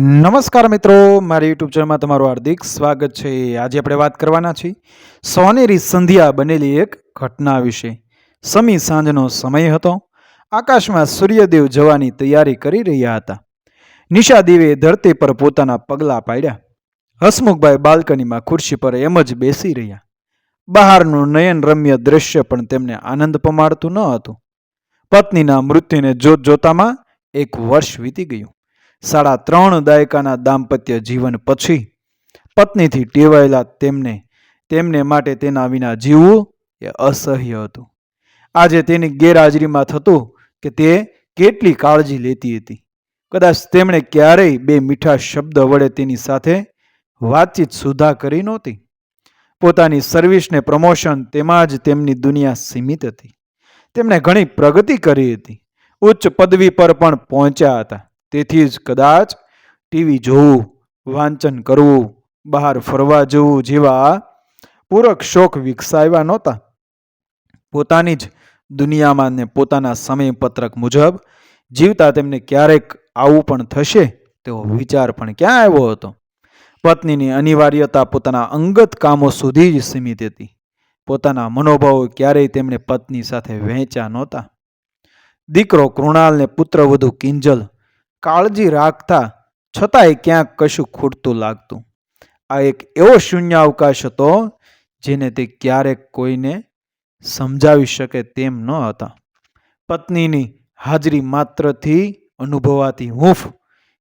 નમસ્કાર મિત્રો, મારી યુટ્યુબ ચેનલમાં તમારું હાર્દિક સ્વાગત છે. આજે આપણે વાત કરવાના છીએ, સોનેરી સંધ્યા બનેલી એક ઘટના વિશે. સમી સાંજનો સમય હતો. આકાશમાં સૂર્યદેવ જવાની તૈયારી કરી રહ્યા હતા. નિશા દેવે ધરતી પર પોતાના પગલાં પાડ્યા. હસમુખભાઈ બાલ્કનીમાં ખુરશી પર એમ જ બેસી રહ્યા. બહારનું નયન રમ્ય દ્રશ્ય પણ તેમને આનંદ પમાડતું ન હતું. પત્નીના મૃત્યુને જોત જોતામાં એક વર્ષ વીતી ગયું. સાડા ત્રણ દાયકાના દાંપત્ય જીવન પછી પત્નીથી ટેવાયેલા તેમને તેમને માટે તેના વિના જીવવું એ અસહ્ય હતું. આજે તેની ગેરહાજરીમાં થતું કે તે કેટલી કાળજી લેતી હતી. કદાચ તેમણે ક્યારેય બે મીઠા શબ્દ વડે તેની સાથે વાતચીત સુધા કરી નહોતી. પોતાની સર્વિસને પ્રમોશન તેમાં જ તેમની દુનિયા સીમિત હતી. તેમણે ઘણી પ્રગતિ કરી હતી. ઉચ્ચ પદવી પર પણ પહોંચ્યા હતા. તેથી જ કદાચ ટીવી જોવું, વાંચન કરવું, બહાર ફરવા જવું જેવા પૂરક શોખ વિકસાવ્યા નહોતા. પોતાની જ દુનિયામાં ને પોતાના સમયપત્રક મુજબ જીવતા તેમને ક્યારેક આવું પણ થશે, તેવો વિચાર પણ ક્યાં આવ્યો હતો? પત્નીની અનિવાર્યતા પોતાના અંગત કામો સુધી જ સીમિત હતી. પોતાના મનોભાવો ક્યારેય તેમણે પત્ની સાથે વહેંચ્યા નહોતા. દીકરો કૃણાલને પુત્રવધુ કિંજલ કાળજી રાખતા છતાંય ક્યાંક કશું ખૂટતું લાગતું. આ એક એવો શૂન્ય અવકાશ હતો જેને તે ક્યારેક કોઈને સમજાવી શકે તેમ ન હતા. પત્નીની હાજરી માત્રથી અનુભવાતી હૂંફ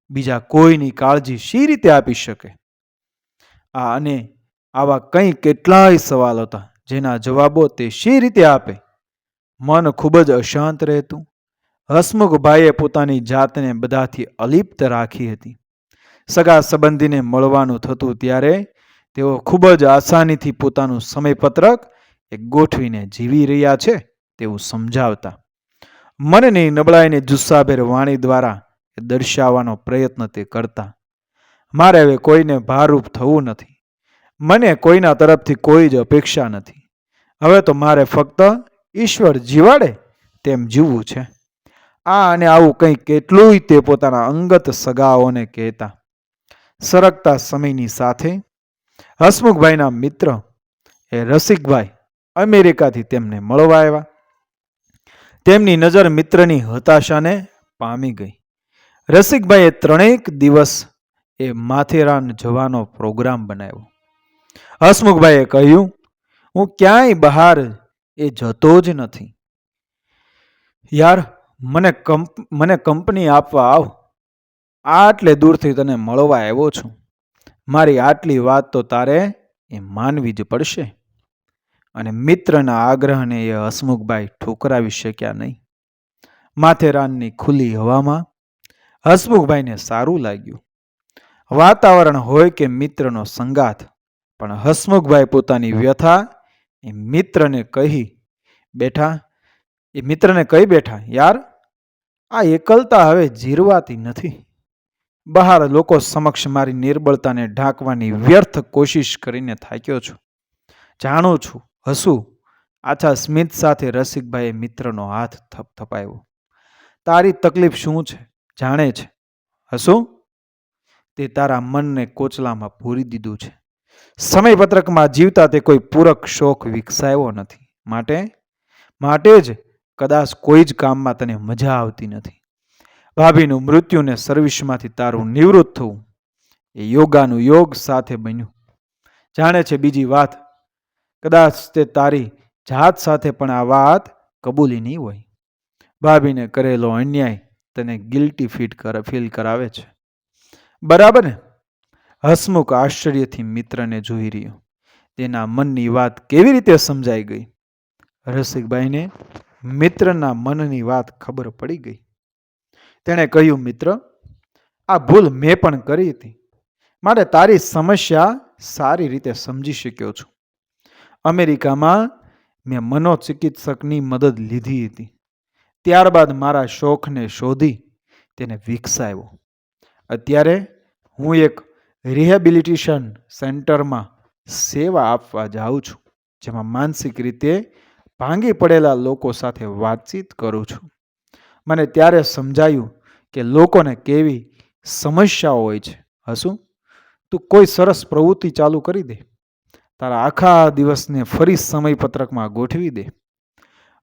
બીજા કોઈની કાળજી શી રીતે આપી શકે? આ અને આવા કંઈ કેટલાય સવાલ હતા જેના જવાબો તે શી રીતે આપે? મન ખૂબ જ અશાંત રહેતું. હસમુખભાઈએ પોતાની જાતને બધાથી અલિપ્ત રાખી હતી. સગા સંબંધીને મળવાનું થતું ત્યારે તેઓ ખૂબ જ આસાનીથી પોતાનું સમયપત્રક એ ગોઠવીને જીવી રહ્યા છે તેવું સમજાવતા. મનની નબળાઈને જુસ્સાભેર વાણી દ્વારા એ દર્શાવવાનો પ્રયત્ન તે કરતા. મારે હવે કોઈને ભારરૂપ થવું નથી. મને કોઈના તરફથી કોઈ જ અપેક્ષા નથી. હવે તો મારે ફક્ત ઈશ્વર જીવાડે તેમ જીવવું છે. આ અને આવું કંઈ કેટલુંય તે પોતાના અંગત સગાઓને કહેતા. સરકતા સમયની સાથે હસમુખભાઈના મિત્ર એ રસિકભાઈ અમેરિકાથી તેમને મળવા આવ્યા. તેમની નજર મિત્રની હતાશાને પામી ગઈ. રસિકભાઈએ ત્રણેક દિવસ એ માથેરાન જવાનો પ્રોગ્રામ બનાવ્યો. હસમુખભાઈએ કહ્યું, હું ક્યાંય બહાર એ જતો જ નથી. યાર મને કંપ મને કંપની આપવા આવ. આટલે દૂરથી તને મળવા આવ્યો છું. મારી આટલી વાત તો તારે એ માનવી જ પડશે. અને મિત્રના આગ્રહને એ હસમુખભાઈ ઠુકરાવી શક્યા નહીં. માથેરાનની ખુલ્લી હવામાં હસમુખભાઈને સારું લાગ્યું. વાતાવરણ હોય કે મિત્રનો સંગાથ, પણ હસમુખભાઈ પોતાની વ્યથા એ મિત્રને કહી બેઠા એ મિત્રને કહી બેઠા, યાર, આ એકલતા હવે જીરવાતી નથી. બહાર લોકો સમક્ષ મારી નિર્બળતાને ઢાંકવાની વ્યર્થ કોશિશ કરીને થાક્યો છું. જાણું છું, હસું. આછા સ્મિત સાથે રસિકભાઈએ મિત્રનો હાથ થપથપાયો તારી તકલીફ શું છે? જાણે છે. હસું? તે તારા મનને કોચલામાં પૂરી દીધું છે. સમયપત્રકમાં જીવતા તે કોઈ પૂરક શોખ વિકસાવ્યો નથી. માટે? માટે જ. કદાચ કોઈ જ કામમાં તને મજા આવતી નથી. ભાભીનું મૃત્યુને સર્વિસમાંથી તારું નિવૃત્ત થવું એ યોગાનું યોગ સાથે બન્યું. જાણે છે બીજી વાત, કદાચ તે તારી જાત સાથે પણ આ વાત કબૂલી નહીં હોય. ભાભીને કરેલો અન્યાય તને ગિલ્ટી ફીટ કર ફીલ કરાવે છે. બરાબર ને? હસમુખ આશ્ચર્યથી મિત્રને જોઈ રહ્યો. તેના મનની વાત કેવી રીતે સમજાઈ ગઈ? રસિકભાઈને મિત્રના મનની વાત ખબર પડી ગઈ. તેણે કહ્યું, મિત્ર, આ ભૂલ મેં પણ કરી હતી. માટે તારી સમસ્યા સારી રીતે સમજી શક્યો છું. અમેરિકામાં મેં મનોચિકિત્સકની મદદ લીધી હતી. ત્યારબાદ મારા શોખને શોધી તેને વિકસાવ્યો. અત્યારે હું એક રિહેબિલિટેશન સેન્ટરમાં સેવા આપવા જાઉં છું, જેમાં માનસિક રીતે ભાંગી પડેલા લોકો સાથે વાતચીત કરું છું. મને ત્યારે સમજાયું કે લોકોને કેવી સમસ્યાઓ હોય છે. હશું તું કોઈ સરસ પ્રવૃત્તિ ચાલુ કરી દે. તારા આખા દિવસને ફરી સમયપત્રકમાં ગોઠવી દે.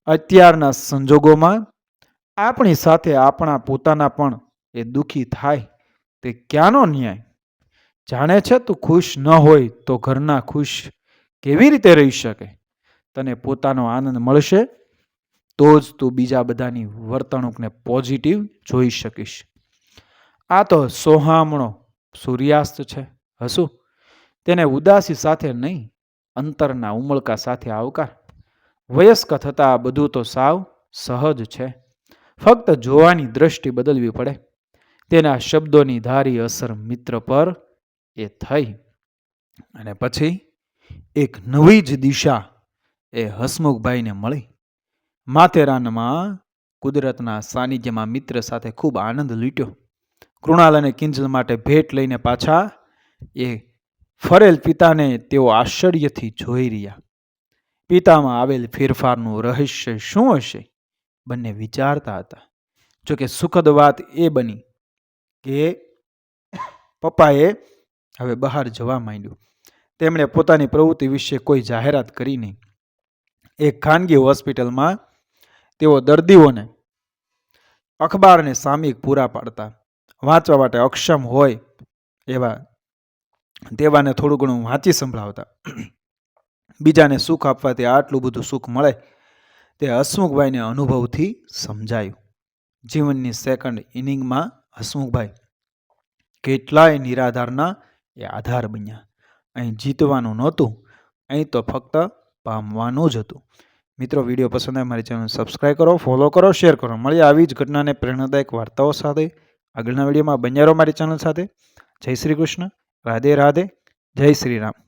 અત્યારના સંજોગોમાં આપણી સાથે આપણા પોતાના પણ એ દુઃખી થાય. તે ક્યાંનો ન્યાય? જાણે છે તું ખુશ ન હોય તો ઘરના ખુશ કેવી રીતે રહી શકે? તને પોતાનો આનંદ મળશે, તો જ તું બીજા બધાની વર્તણૂકને પોઝિટિવ જોઈ શકીશ. આ તો સોહામણો સૂર્યાસ્ત છે હશું તેને ઉદાસી સાથે નહીં, અંતરના ઉમળકા સાથે આવકાર. વયસ્ક થતાં આ બધું તો સાવ સહજ છે. ફક્ત જોવાની દ્રષ્ટિ બદલવી પડે. તેના શબ્દોની ધારી અસર મિત્ર પર એ થઈ. અને પછી એક નવી જ દિશા એ હસમુખભાઈને મળી. માથેરાનમાં કુદરતના સાનિધ્યમાં મિત્ર સાથે ખૂબ આનંદ લૂંટ્યો. કૃણાલ અને કિંજલ માટે ભેટ લઈને પાછા એ ફરેલ પિતાને તેઓ આશ્ચર્યથી જોઈ રહ્યા. પિતામાં આવેલ ફેરફારનું રહસ્ય શું હશે? બંને વિચારતા હતા. જોકે સુખદ વાત એ બની કે પપ્પાએ હવે બહાર જવા માંડ્યું. તેમણે પોતાની પ્રવૃત્તિ વિશે કોઈ જાહેરાત કરી નહીં. એક ખાનગી હોસ્પિટલમાં તેઓ દર્દીઓને અખબારને સામયિક પૂરા પાડતા. વાંચવા માટે અક્ષમ હોય એવા તેવાને થોડું ઘણું વાંચી સંભળાવતા. બીજાને સુખ આપવાથી આટલું બધું સુખ મળે તે હસમુખભાઈને અનુભવથી સમજાયું. જીવનની સેકન્ડ ઇનિંગમાં હસમુખભાઈ, કેટલાય નિરાધારના એ આધાર બન્યા. અહીં જીતવાનું નહોતું. અહીં તો ફક્ત પામવાનું જ હતું. મિત્રો, વીડિયો પસંદ આવે મારી ચેનલ સબસ્ક્રાઈબ કરો ફોલો કરો શેર કરો. મળીએ આવી જ ઘટનાને પ્રેરણાદાયક વાર્તાઓ સાથે. આગળના વિડીયોમાં બંજારો મારી ચેનલ સાથે. જય શ્રી કૃષ્ણ. રાધે રાધે. જય શ્રી રામ.